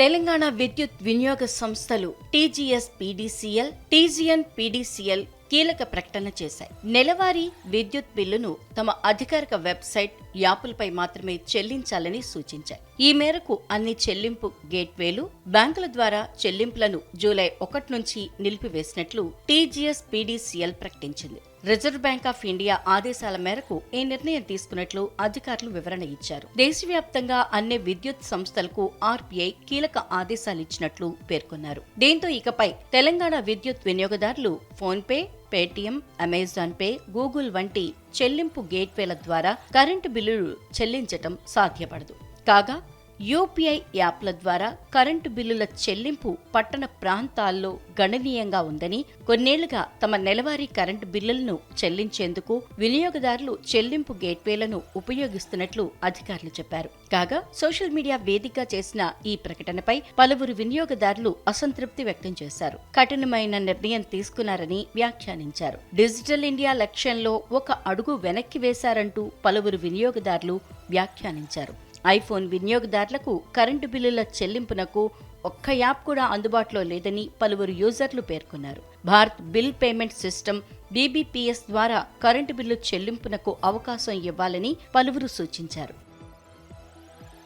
తెలంగాణ విద్యుత్ వినియోగ సంస్థలు టీజీఎస్ పీడీసీఎల్ టీజీఎన్ పీడీసీఎల్ కీలక ప్రకటన చేశాయి. నెలవారీ విద్యుత్ బిల్లును తమ అధికారిక వెబ్సైట్ యాపులపై మాత్రమే చెల్లించాలని సూచించాయి. ఈ మేరకు అన్ని చెల్లింపు గేట్వేలు బ్యాంకుల ద్వారా చెల్లింపులను జూలై ఒకటి నుంచి నిలిపివేసినట్లు టీజీఎస్ పీడీసీఎల్ ప్రకటించింది. రిజర్వ్ బ్యాంక్ ఆఫ్ ఇండియా ఆదేశాల మేరకు ఈ నిర్ణయం తీసుకున్నట్లు అధికారులు వివరణ ఇచ్చారు. దేశవ్యాప్తంగా అన్ని విద్యుత్ సంస్థలకు ఆర్బీఐ కీలక ఆదేశాలు ఇచ్చినట్లు పేర్కొన్నారు. దీంతో ఇకపై తెలంగాణ విద్యుత్ వినియోగదారులు PhonePe Paytm Amazon Pay Google వంటి చెల్లింపు గేట్వేల ద్వారా కరెంటు బిల్లులు చెల్లించటం సాధ్యపడదు. కాగా యూపీఐ యాప్ల ద్వారా కరెంటు బిల్లుల చెల్లింపు పట్టణ ప్రాంతాల్లో గణనీయంగా ఉందని కొన్నేళ్ళుగా తమ నెలవారీ కరెంటు బిల్లులను చెల్లించేందుకు వినియోగదారులు చెల్లింపు గేట్వేలను ఉపయోగిస్తున్నట్లు అధికారులు చెప్పారు. కాగా సోషల్ మీడియా వేదికగా చేసిన ఈ ప్రకటనపై పలువురు వినియోగదారులు అసంతృప్తి వ్యక్తం చేశారు. కఠినమైన నిర్ణయం తీసుకున్నారని వ్యాఖ్యానించారు. డిజిటల్ ఇండియా లక్ష్యంలో ఒక అడుగు వెనక్కి వేశారంటూ పలువురు వినియోగదారులు వ్యాఖ్యానించారు. ఐఫోన్ వినియోగదారులకు కరెంటు బిల్లుల చెల్లింపునకు ఒక్క యాప్ కూడా అందుబాటులో లేదని పలువురు యూజర్లు పేర్కొన్నారు. Bharat bill payment system BBPS ద్వారా కరెంటు బిల్లు చెల్లింపునకు అవకాశం ఇవ్వాలని పలువురు సూచించారు.